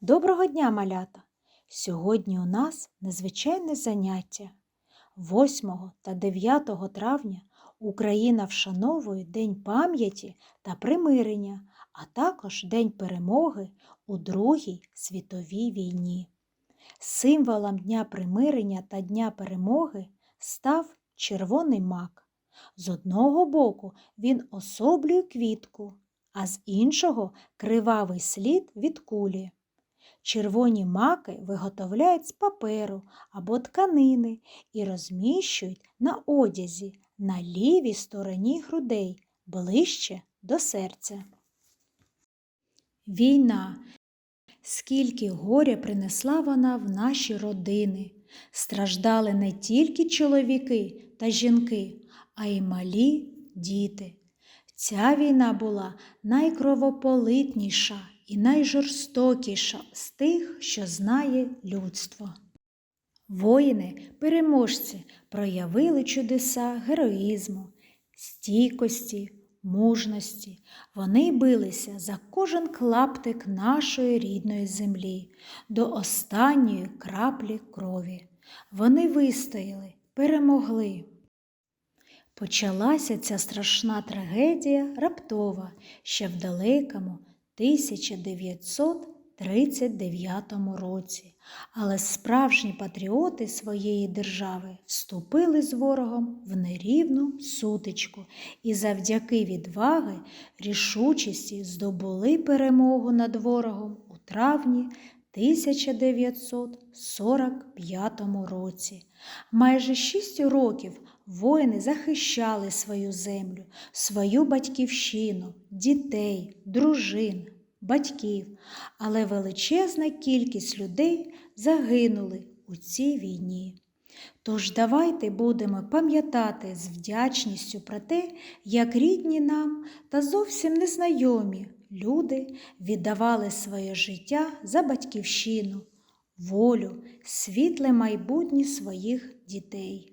Доброго дня, малята! Сьогодні у нас незвичайне заняття. 8 та 9 травня Україна вшановує День пам'яті та примирення, а також День перемоги у Другій світовій війні. Символом Дня примирення та Дня перемоги став червоний мак. З одного боку він особлює квітку, а з іншого кривавий слід від кулі. Червоні маки виготовляють з паперу або тканини і розміщують на одязі на лівій стороні грудей ближче до серця. Війна. Скільки горя принесла вона в наші родини. Страждали не тільки чоловіки та жінки, а й малі діти. Ця війна була найкровополитніша і найжорстокіша з тих, що знає людство. Воїни, переможці, проявили чудеса героїзму, стійкості, мужності. Вони билися за кожен клаптик нашої рідної землі до останньої краплі крові. Вони вистояли, перемогли. Почалася ця страшна трагедія раптова ще в далекому 1939 році, але справжні патріоти своєї держави вступили з ворогом в нерівну сутичку і завдяки відваги, рішучості здобули перемогу над ворогом у травні 1945 році. Майже шість років воїни захищали свою землю, свою батьківщину, дітей, дружин, батьків, але величезна кількість людей загинули у цій війні. Тож давайте будемо пам'ятати з вдячністю про те, як рідні нам та зовсім незнайомі люди віддавали своє життя за батьківщину, волю, світле майбутнє своїх дітей.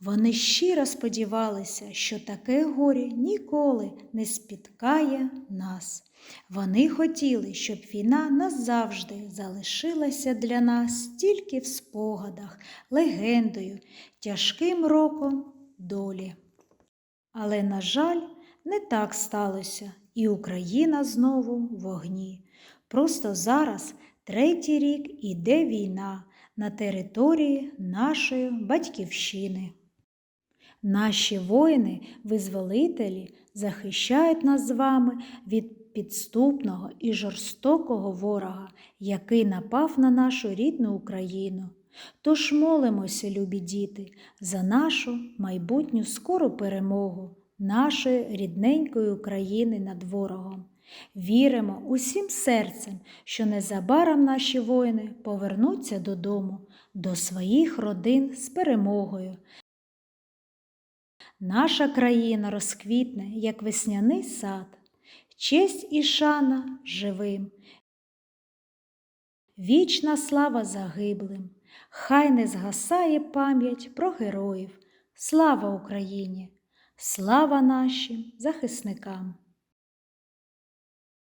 Вони щиро сподівалися, що таке горе ніколи не спіткає нас. Вони хотіли, щоб війна назавжди залишилася для нас тільки в спогадах, легендою, тяжким роком долі. Але, на жаль, не так сталося, і Україна знову в вогні. Просто зараз третій рік іде війна на території нашої батьківщини. Наші воїни, визволителі, захищають нас з вами від підступного і жорстокого ворога, який напав на нашу рідну Україну. Тож молимося, любі діти, за нашу майбутню скору перемогу нашої рідненької України над ворогом. Віримо усім серцем, що незабаром наші воїни повернуться додому, до своїх родин з перемогою. Наша країна розквітне, як весняний сад, честь і шана живим. Вічна слава загиблим, хай не згасає пам'ять про героїв. Слава Україні! Слава нашим захисникам!